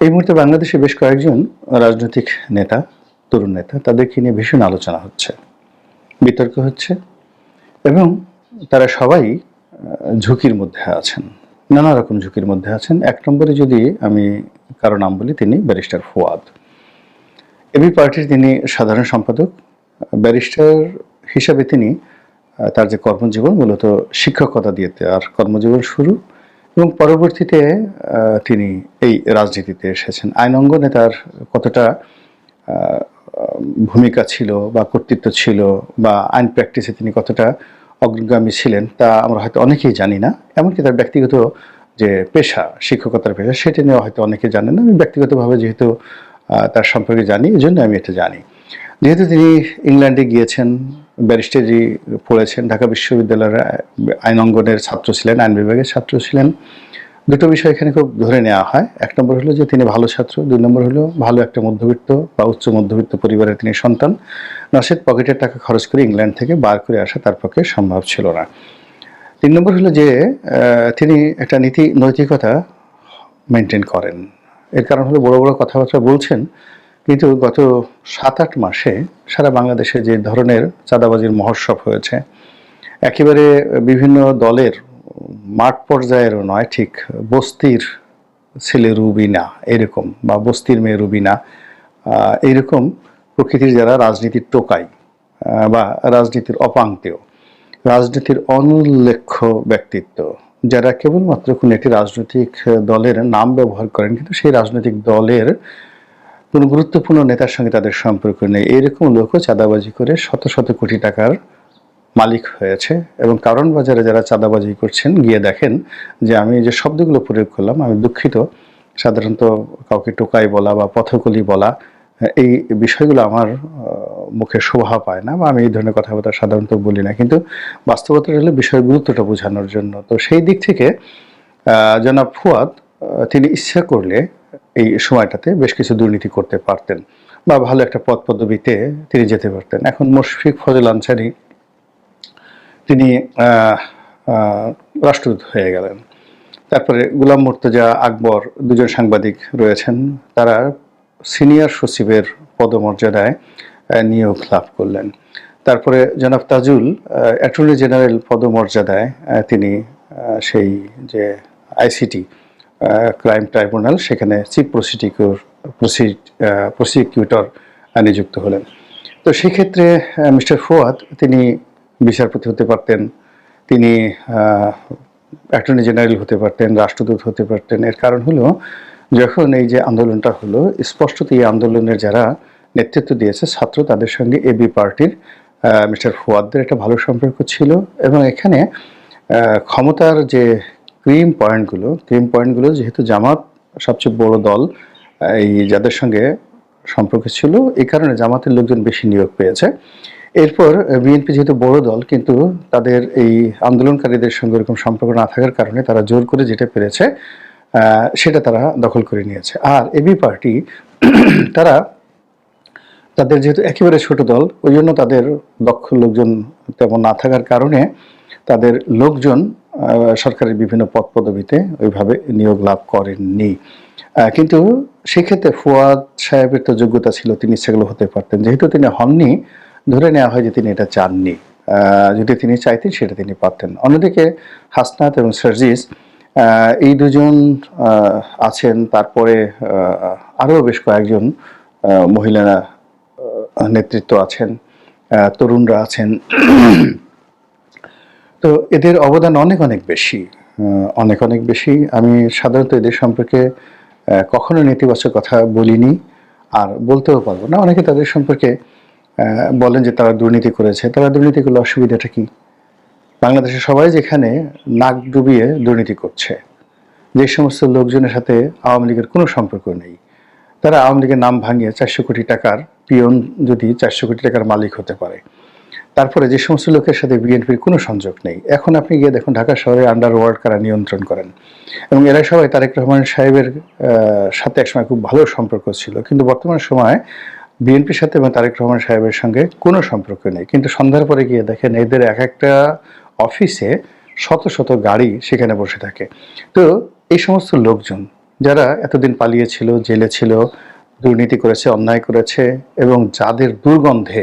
এই মুহূর্তে বাংলাদেশে বেশ কয়েকজন রাজনৈতিক নেতা, তরুণ নেতা, তাদেরকে নিয়ে ভীষণ আলোচনা হচ্ছে। বিতর্ক হচ্ছে এবং তারা সবাই ঝুঁকির মধ্যে আছেন। নানা রকম ঝুঁকির মধ্যে আছেন। এক নম্বরে যদি আমি কারও নাম বলি, তিনি ব্যারিস্টার ফুয়াদ। এবি পার্টির তিনি সাধারণ সম্পাদক। ব্যারিস্টার হিসাবে তিনি তার যে কর্মজীবন, মূলত শিক্ষকতা দিয়ে তার কর্মজীবন শুরু। এবং পরবর্তীতে তিনি এই রাজনীতিতে এসেছেন। আইন অঙ্গনে তার কতটা ভূমিকা ছিল বা কর্তৃত্ব ছিল বা আইন প্র্যাকটিসে তিনি কতটা অগ্রগামী ছিলেন, তা আমরা হয়তো অনেকেই জানি না। এমনকি তার ব্যক্তিগত যে পেশা, শিক্ষকতার পেশা, সেটা নিয়ে হয়তো অনেকে জানেন না। আমি ব্যক্তিগতভাবে যেহেতু তার সম্পর্কে জানি এই জন্য আমি এটা জানি। যেহেতু তিনি ইংল্যান্ডে গিয়েছেন ব্যারিস্টারি পড়েছেন, ঢাকা বিশ্ববিদ্যালয়ের আইন অঙ্গনের ছাত্র ছিলেন, আইন বিভাগের ছাত্র ছিলেন। দুটো বিষয় এখানে খুব ধরে নেওয়া হয়। এক নম্বর হলো যে তিনি ভালো ছাত্র, দুই নম্বর হলো ভালো একটা মধ্যবিত্ত বা উচ্চ মধ্যবিত্ত পরিবারের তিনি সন্তান। নসেদ পকেটের টাকা খরচ করে ইংল্যান্ড থেকে বার করে আসা তার পক্ষে সম্ভব ছিল না। তিন নম্বর হলো যে তিনি একটা নীতি নৈতিকতা মেনটেন করেন। এর কারণ হলো বড় বড় কথাবার্তা বলছেন কিন্তু গত সাত আট মাসে সারা বাংলাদেশে যে ধরনের চাঁদাবাজির মহোৎসব হয়েছে, একেবারে বিভিন্ন দলের মাঠ পর্যায়েরও নয়, ঠিক বস্তির ছেলে রুবিনা এরকম বা বস্তির মেয়ে রুবিনা এইরকম প্রকৃতির যারা রাজনীতির টোকাই বা রাজনীতির অপাঙ্ক্তেয় রাজনীতির অনুল্লেখ্য ব্যক্তিত্ব, যারা কেবলমাত্র কোনো একটি রাজনৈতিক দলের নাম ব্যবহার করেন, কিন্তু সেই রাজনৈতিক দলের কোনো গুরুত্বপূর্ণ নেতার সঙ্গে তাদের সম্পর্ক নেই। এরকম লোকও চাঁদাবাজি করে শত শত কোটি টাকার মালিক হয়েছে এবং কারণ বাজারে যারা চাঁদাবাজি করছেন, গিয়ে দেখেন যে আমি যে শব্দগুলো প্রয়োগ করলাম, আমি দুঃখিত। সাধারণত কাউকে টোকাই বলা বা পথকলি বলা, এই বিষয়গুলো আমার মুখে শোভা পায় না বা আমি এই ধরনের কথাবার্তা সাধারণত বলি না। কিন্তু বাস্তবতা হলো বিষয়ের গুরুত্বটা বোঝানোর জন্য। তো সেই দিক থেকে জনাব ফুয়াদ তিনি ইচ্ছা করলে এই সময়টাতে বেশ কিছু দুর্নীতি করতে পারতেন বা ভালো একটা পদ পদবিতে তিনি যেতে পারতেন। এখন মুশফিক ফজল আনসারি তিনি রাষ্ট্রদূত হয়ে গেলেন। তারপরে গুলাম মুর্তজা আকবর দুজন সাংবাদিক রয়েছেন। তারা সিনিয়র সচিবের পদমর্যাদায় নিয়োগ লাভ করলেন। তারপরে জনাব তাজুল অ্যাটর্নি জেনারেল পদমর্যাদায় তিনি সেই যে আইসিটি ক্রাইম ট্রাইব্যুনাল সেখানে চিফ প্রসিকিউটর প্রসিকিউটর নিযুক্ত হলেন। তো সেক্ষেত্রে মিস্টার ফুয়াদ, তিনি বিচারপতি হতে পারতেন, তিনি অ্যাটর্নি জেনারেল হতে পারতেন, রাষ্ট্রদূত হতে পারতেন। এর কারণ হলো, যখন এই যে আন্দোলনটা হলো, স্পষ্টত এই আন্দোলনের যারা নেতৃত্ব দিয়েছে, ছাত্র তাদের সঙ্গে এবি পার্টির মিস্টার ফুয়াদদের একটা ভালো সম্পর্ক ছিল এবং এখানে ক্ষমতার যে ক্রিম পয়েন্টগুলো ক্রিম পয়েন্টগুলো যেহেতু জামাত সবচেয়ে বড় দল, এই যাদের সঙ্গে সম্পর্ক ছিল, এই কারণে জামাতের লোকজন বেশি নিয়োগ পেয়েছে। এরপর বিএনপি যেহেতু বড় দল, কিন্তু তাদের এই আন্দোলনকারীদের সঙ্গে এরকম সম্পর্ক না থাকার কারণে তারা জোর করে যেটা পেরেছে সেটা তারা দখল করে নিয়েছে। আর এবি পার্টি, তারা তাদের যেহেতু একেবারে ছোট দল, ওই জন্য তাদের দক্ষ লোকজন তেমন না থাকার কারণে তাদের লোকজন সরকারের বিভিন্ন পদ পদবিতে ওইভাবে নিয়োগ লাভ করেননি। কিন্তু সেক্ষেত্রে ফুয়াদ সাহেবের তো যোগ্যতা ছিল তিনি সেগুলো হতে পারতেন। যেহেতু তিনি হননি ধরে নেওয়া হয় যে তিনি এটা চাননি। যদি তিনি চাইতেন সেটা তিনি পারতেন। অন্যদিকে হাসনাত এবং সার্জিস এই দুজন আছেন। তারপরে আরও বেশ কয়েকজন আহ, মহিলা নেতৃত্ব আছেন। তরুণরা আছেন। তো এদের অবদান অনেক অনেক বেশি অনেক অনেক বেশি। আমি সাধারণত এদের সম্পর্কে কখনো নেতিবাচক কথা বলিনি আর বলতেও পারব না। অনেকে তাদের সম্পর্কে বলেন যে তারা দুর্নীতি করেছে। তারা দুর্নীতি করলে অসুবিধাটা কি? বাংলাদেশে সবাই যেখানে নাক ডুবিয়ে দুর্নীতি করছে, যে সমস্ত লোকজনের সাথে আওয়ামী লীগের কোনো সম্পর্ক নেই, তারা আওয়ামী লীগের নাম ভাঙিয়ে চারশো কোটি টাকার পিয়ন যদি চারশো কোটি টাকার মালিক হতে পারে তারপরে যে সমস্ত লোকের সাথে বিএনপির কোনো সংযোগ নেই। এখন আপনি গিয়ে দেখুন, ঢাকা শহরে আন্ডার ওয়ার্ল্ড কারা নিয়ন্ত্রণ করেন। এবং এরা সবাই তারেক রহমান সাহেবের সাথে একসময় খুব ভালো সম্পর্ক ছিল। কিন্তু বর্তমান সময় বিএনপির সাথে এবং তারেক রহমান সাহেবের সঙ্গে কোনো সম্পর্ক নেই। কিন্তু সন্ধ্যার পরে গিয়ে দেখেন, এদের এক একটা অফিসে শত শত গাড়ি সেখানে বসে থাকে। তো এই সমস্ত লোকজন, যারা এতদিন পালিয়েছিল, জেলে ছিল, দুর্নীতি করেছে, অন্যায় করেছে এবং যাদের দুর্গন্ধে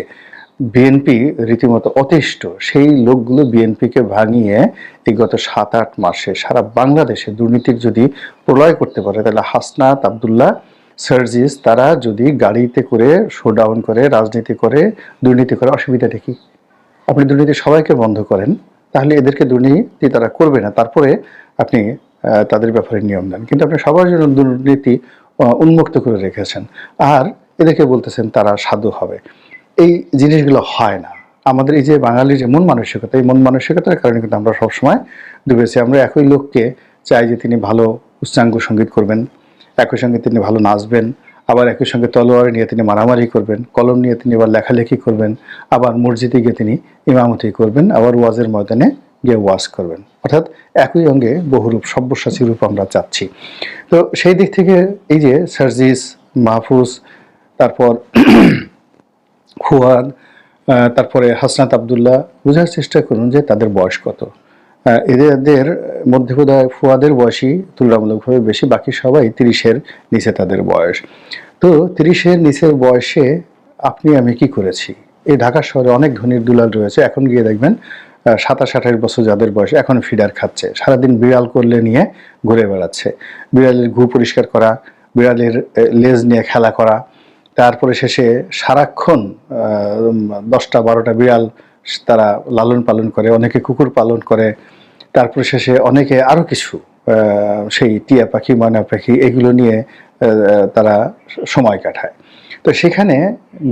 বিএনপি রীতিমতো অতিষ্ঠ। সেই লোকগুলো বিএনপিকে ভাঙিয়ে এই গত সাত আট মাসে সারা বাংলাদেশে দুর্নীতির যদি প্রলয় করতে পারে, তাহলে হাসনাত আবদুল্লাহ, সার্জিস, তারা যদি গাড়িতে করে শোডাউন করে, রাজনীতি করে, দুর্নীতি করে, অসুবিধাটা কি? আপনি দুর্নীতি সবাইকে বন্ধ করেন, তাহলে এদেরকে দুর্নীতি তারা করবে না। তারপরে আপনি তাদের ব্যাপারে নিয়ম দেন কিন্তু আপনি সবার জন্য দুর্নীতি উন্মুক্ত করে রেখেছেন। আর এদেরকে বলতেছেন তারা সাধু হবে। এই জিনিসগুলো হয় না। আমাদের এই যে বাঙালির যে মন মানসিকতা, এই মন মানসিকতার কারণে কিন্তু আমরা সবসময় ডুবেছি। আমরা একই লোককে চাই যে তিনি ভালো উচ্চাঙ্গ সংগীত করবেন, একই সঙ্গে তিনি ভালো নাচবেন, আবার একই সঙ্গে তলোয়ার নিয়ে তিনি মারামারি করবেন, কলম নিয়ে তিনি আবার লেখালেখি করবেন, আবার মসজিদে গিয়ে তিনি ইমামতি করবেন, আবার ওয়াজের ময়দানে গিয়ে ওয়াজ করবেন। অর্থাৎ একই অঙ্গে বহুরূপ, সব্যসাচী রূপ আমরা চাচ্ছি। তো সেই দিক থেকে এই যে সার্জিস, মাহফুজ, তারপর ফুয়াদ তারপরে হাসনাত আবদুল্লাহ, বোঝার চেষ্টা করুন যে তাদের বয়স কত। এদের মধ্যে বোধ হয় ফুয়াদের বয়সই তুলনামূলকভাবে বেশি, বাকি সবাই তিরিশের নিচে তাদের বয়স। তো তিরিশের নিচের বয়সে আপনি, আমি কি করেছি? এই ঢাকা শহরে অনেক ধনীর দুলাল রয়েছে, এখন গিয়ে দেখবেন সাতাশ আঠাশ বছর যাদের বয়স, এখন ফিডার খাচ্ছে। সারাদিন বিড়াল করলে নিয়ে ঘুরে বেড়াচ্ছে। বিড়ালের ঘু পরিষ্কার করা, বিড়ালের লেজ নিয়ে খেলা করা তারপরে শেষে সারাক্ষণ দশটা, বারোটা বিড়াল তারা লালন পালন করে, অনেকে কুকুর পালন করে, তারপরে শেষে অনেকে আরও কিছু সেই টিয়া পাখি, ময়না পাখি, এগুলো নিয়ে তারা সময় কাটায়। তো সেখানে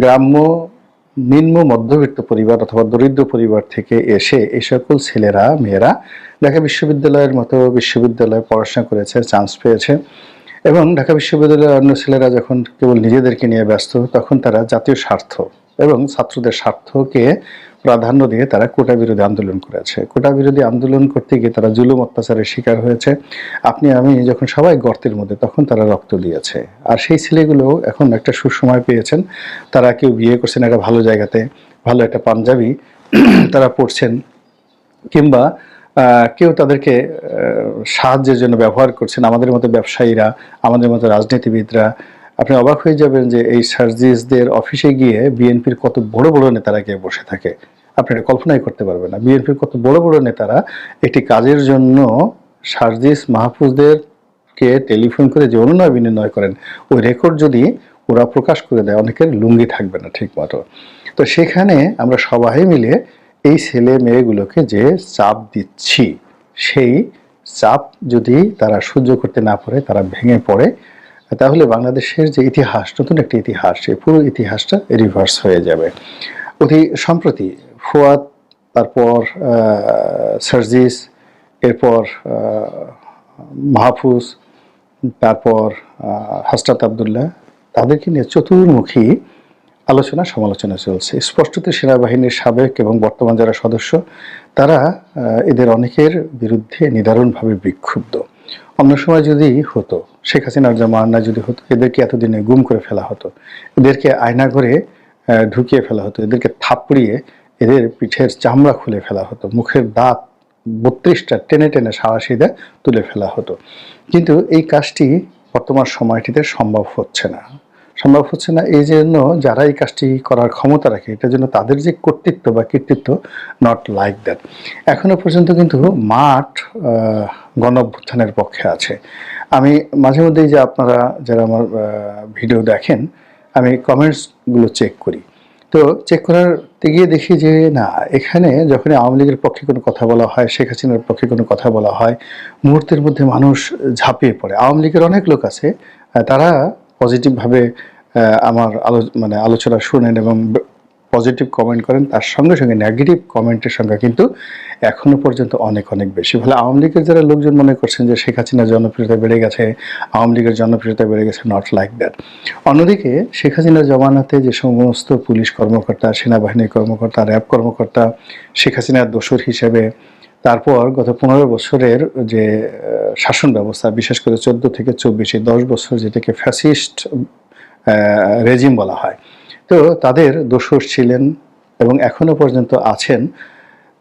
গ্রাম্য, নিম্ন, মধ্যবিত্ত পরিবার অথবা দরিদ্র পরিবার থেকে এসে এই সকল ছেলেরা, মেয়েরা ঢাকা বিশ্ববিদ্যালয়ের মতো বিশ্ববিদ্যালয়ে পড়াশোনা করেছে, চান্স পেয়েছে। এবং ঢাকা বিশ্ববিদ্যালয়ের অন্য ছেলেরা যখন কেবল নিজেদেরকে নিয়ে ব্যস্ত, তখন তারা জাতীয় স্বার্থ এবং ছাত্রদের স্বার্থকে প্রাধান্য দিয়ে তারা কোটা বিরোধী আন্দোলন করেছে। কোটা বিরোধী আন্দোলন করতে গিয়ে তারা জুলুম অত্যাচারের শিকার হয়েছে। আপনি, আমি যখন সবাই গর্তের মধ্যে, তখন তারা রক্ত দিয়েছে। আর সেই ছেলেগুলো এখন একটা সুসময় পেয়েছেন। তারা কেউ বিয়ে করছেন একটা ভালো জায়গাতে, ভালো একটা পাঞ্জাবি, তারা পড়ছেন কিংবা কেউ তাদেরকে সাহায্যের জন্য ব্যবহার করছেন। আমাদের মতো ব্যবসায়ীরা, আমাদের মতো রাজনীতিবিদরা, আপনি অবাক হয়ে যাবেন যে এই সার্জিসদের অফিসে গিয়ে বিএনপির কত বড় বড় নেতারা গিয়ে বসে থাকে। আপনি এটা কল্পনাই করতে পারবেন না। বিএনপির কত বড় বড় নেতারা একটি কাজের জন্য সার্জিস মাহফুজদেরকে টেলিফোন করে যে অনুনয় বিনিময় করেন, ওই রেকর্ড যদি ওরা প্রকাশ করে দেয়, অনেকের লুঙ্গি থাকবে না ঠিক মতো তো সেখানে আমরা সবাই মিলে এই ছেলে মেয়েগুলোকে যে চাপ দিচ্ছি সেই চাপ যদি তারা সহ্য করতে না পারে তারা ভেঙে পড়ে তাহলে বাংলাদেশের যে ইতিহাস নতুন একটি ইতিহাস সেই পুরো ইতিহাসটা রিভার্স হয়ে যাবে। অতি সম্প্রতি ফুয়াদ তারপর সার্জিস এরপর মাহফুজ তারপর আহ, হাসরাত আবদুল্লাহ তাদেরকে নিয়ে চতুর্মুখী আলোচনা, সমালোচনা চলছে। স্পষ্টত সেনাবাহিনীর সাবেক এবং বর্তমান যারা সদস্য, তারা এদের অনেকের বিরুদ্ধে নিদারুণভাবে বিক্ষুব্ধ। অন্য সময় যদি হতো, শেখ হাসিনার জামানা যদি হতো, এদেরকে এতদিনে গুম করে ফেলা হতো, এদেরকে আয়না করে ঢুকিয়ে ফেলা হতো, এদেরকে থাপড়িয়ে এদের পিঠের চামড়া খুলে ফেলা হতো, মুখের দাঁত বত্রিশটা টেনে টেনে সারাশিদা তুলে ফেলা হতো। কিন্তু এই কাজটি বর্তমান সময়টিতে সম্ভব হচ্ছে না। সম্ভব হচ্ছে না। এই জন্য যারা এই কাজটি করার ক্ষমতা রাখে এটার জন্য তাদের যে কর্তৃত্ব বা কৃতিত্ব নট লাইক দ্যাট এখনও পর্যন্ত কিন্তু মাঠ আহ, গণ অভ্যুত্থানের পক্ষে আছে। আমি মাঝে মধ্যেই যে আপনারা যারা আমার ভিডিও দেখেন আমি কমেন্টসগুলো চেক করি। তো চেক করার গিয়ে দেখি যে না এখানে যখন আওয়ামী লীগের পক্ষে কোনো কথা বলা হয় শেখ হাসিনার পক্ষে কোনো কথা বলা হয় মুহূর্তের মধ্যে মানুষ ঝাঁপিয়ে পড়ে। আওয়ামী লীগের অনেক লোক আছে তারা পজিটিভভাবে আমার আলো মানে আলোচনা শুনেন এবং পজিটিভ কমেন্ট করেন, তার সঙ্গে সঙ্গে নেগেটিভ কমেন্টের সংখ্যা কিন্তু এখনও পর্যন্ত অনেক অনেক বেশি। ফলে আওয়ামী লীগের যারা লোকজন মনে করছেন যে শেখ হাসিনার জনপ্রিয়তা বেড়ে গেছে, আওয়ামী লীগের জনপ্রিয়তা বেড়ে গেছে নট লাইক দ্যাট অন্যদিকে শেখ হাসিনার জমানাতে যে সমস্ত পুলিশ কর্মকর্তা, সেনাবাহিনীর কর্মকর্তা র্যাব কর্মকর্তা, শেখ হাসিনার দোসর হিসেবে তারপর গত পনেরো বছরের যে শাসন ব্যবস্থা, বিশেষ করে চোদ্দ থেকে চব্বিশে দশ বছর যেটাকে ফ্যাসিস্ট রেজিম বলা হয়, তো তাদের দোষর ছিলেন এবং এখনও পর্যন্ত আছেন,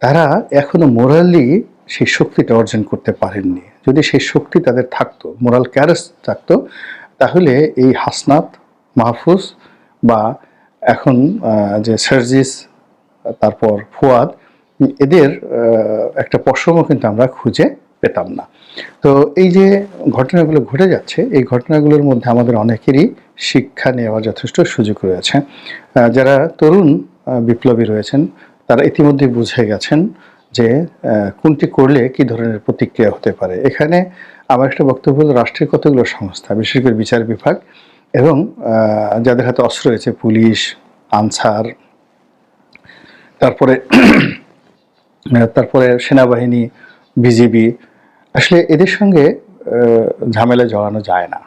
তারা এখনও মোরালি সেই শক্তিটা অর্জন করতে পারেননি। যদি সেই শক্তি তাদের থাকতো মোরাল ক্যারেজ থাকতো, তাহলে এই হাসনাত, মাহফুজ বা এখন যে সার্জিস, তারপর ফুয়াদ এদের একটা পশমও কিন্তু আমরা খুঁজে পেতাম না। তো এই যে ঘটনাগুলো ঘটে যাচ্ছে, এই ঘটনাগুলোর মধ্যে আমাদের অনেকেরই শিক্ষা নেওয়ার যথেষ্ট সুযোগ রয়েছে। যারা তরুণ বিপ্লবী রয়েছেন, তারা ইতিমধ্যে বুঝে গেছেন যে কোনটি করলে কি ধরনের প্রতিক্রিয়া হতে পারে। এখানে আমার একটা বক্তব্য হলো রাষ্ট্রের কতগুলো সংস্থা, বিশেষ করে বিচার বিভাগ এবং যাদের হাতে অস্ত্র রয়েছে, পুলিশ, আনসার, তারপরে তারপরে সেনাবাহিনী, বিজিবি, আসলে এদের সঙ্গে ঝামেলা জড়ানো যায় না।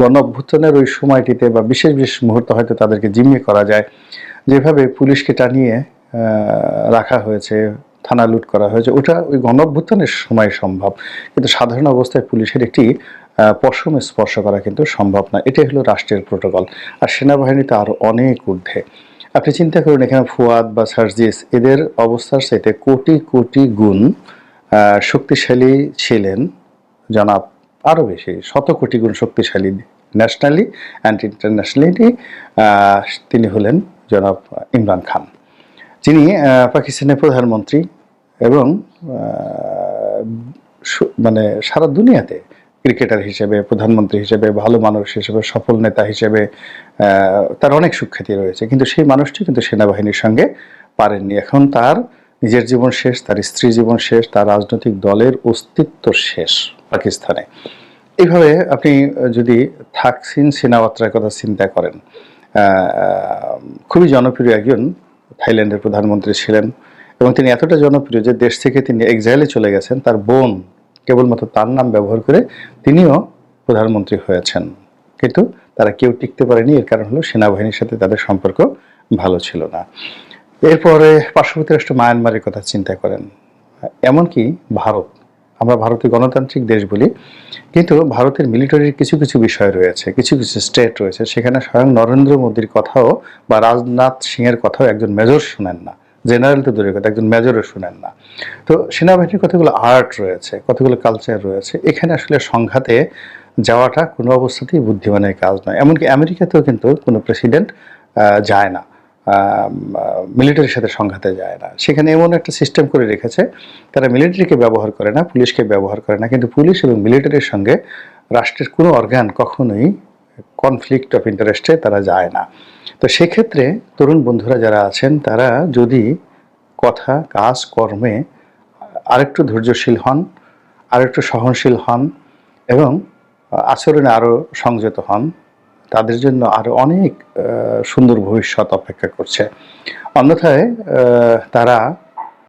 গণ অভ্যুত্থানের ওই সময়টিতে বা বিশেষ বিশেষ মুহূর্তে হয়তো তাদেরকে জিম্মি করা যায়। যেভাবে পুলিশকে টানিয়ে রাখা হয়েছে, থানা লুট করা হয়েছে, ওটা ওই গণ অভ্যুত্থানের সময় সম্ভব। কিন্তু সাধারণ অবস্থায় পুলিশের একটি পশম স্পর্শ করা কিন্তু সম্ভব না। এটাই হলো রাষ্ট্রের প্রোটোকল। আর সেনাবাহিনী তো আরও অনেক ঊর্ধ্বে। আপনি চিন্তা করুন, এখানে ফুয়াদ বা সার্জিস, এদের অবস্থার সাথে কোটি কোটি গুণ শক্তিশালী ছিলেন, জনাব আরও বেশি, শত কোটি গুণ শক্তিশালী ন্যাশনালি অ্যান্ড ইন্টারন্যাশনালি তিনি হলেন জনাব ইমরান খান। যিনি পাকিস্তানের প্রধানমন্ত্রী এবং মানে সারা দুনিয়াতে ক্রিকেটার হিসেবে, প্রধানমন্ত্রী হিসেবে, ভালো মানুষ হিসেবে, সফল নেতা হিসেবে তার অনেক সুখ্যাতি রয়েছে। কিন্তু সেই মানুষটি কিন্তু সেনাবাহিনীর সঙ্গে পারেননি। এখন তার নিজের জীবন শেষ, তার স্ত্রী জীবন শেষ, তার রাজনৈতিক দলের অস্তিত্ব শেষ পাকিস্তানে। এইভাবে আপনি যদি থাকসিন সিনাওয়াত্রার কথা চিন্তা করেন খুবই জনপ্রিয় একজন থাইল্যান্ডের প্রধানমন্ত্রী ছিলেন এবং তিনি এতটা জনপ্রিয় যে দেশ থেকে তিনি এক্সাইলে চলে গেছেন, তার বোন কেবলমাত্র তার নাম ব্যবহার করে তিনিও প্রধানমন্ত্রী হয়েছেন। কিন্তু তারা কেউ টিকতে পারেনি, এর কারণ হলো সেনাবাহিনীর সাথে তাদের সম্পর্ক ভালো ছিল না। এরপরে পার্শ্ববর্তী রাষ্ট্র মায়ানমারের কথা চিন্তা করেন। এমনকি ভারত, আমরা ভারতীয় গণতান্ত্রিক দেশ বলি, কিন্তু ভারতের মিলিটারির কিছু কিছু বিষয় রয়েছে, কিছু কিছু স্টেট রয়েছে, সেখানে স্বয়ং নরেন্দ্র মোদীর কথাও বা রাজনাথ সিংয়ের কথাও একজন মেজর শোনেন না। জেনারেল তো দূরের কথা, একজন মেজরও শোনেন না। তো সেনাবাহিনীর কতগুলো আর্ট রয়েছে, কতগুলো কালচার রয়েছে, এখানে আসলে সংঘাতে যাওয়াটা কোনো অবস্থাতেই বুদ্ধিমানের কাজ নয়। এমনকি আমেরিকাতেও কিন্তু কোনো প্রেসিডেন্ট যায় না মিলিটারির সাথে সংঘাতে যায় না। সেখানে এমন একটা সিস্টেম করে রেখেছে, তারা মিলিটারিকে ব্যবহার করে না, পুলিশকে ব্যবহার করে না, কিন্তু পুলিশ এবং মিলিটারির সঙ্গে রাষ্ট্রের কোনো অর্গান কখনোই কনফ্লিক্ট অফ ইন্টারেস্টে তারা যায় না। তো সেক্ষেত্রে তরুণ বন্ধুরা যারা আছেন, তারা যদি কথা, কাজ, কর্মে আরেকটু ধৈর্যশীল হন, আরেকটু সহনশীল হন এবং আচরণে আরও সংযত হন, তাদের জন্য আরও অনেক সুন্দর ভবিষ্যৎ অপেক্ষা করছে। অন্যথায় তারা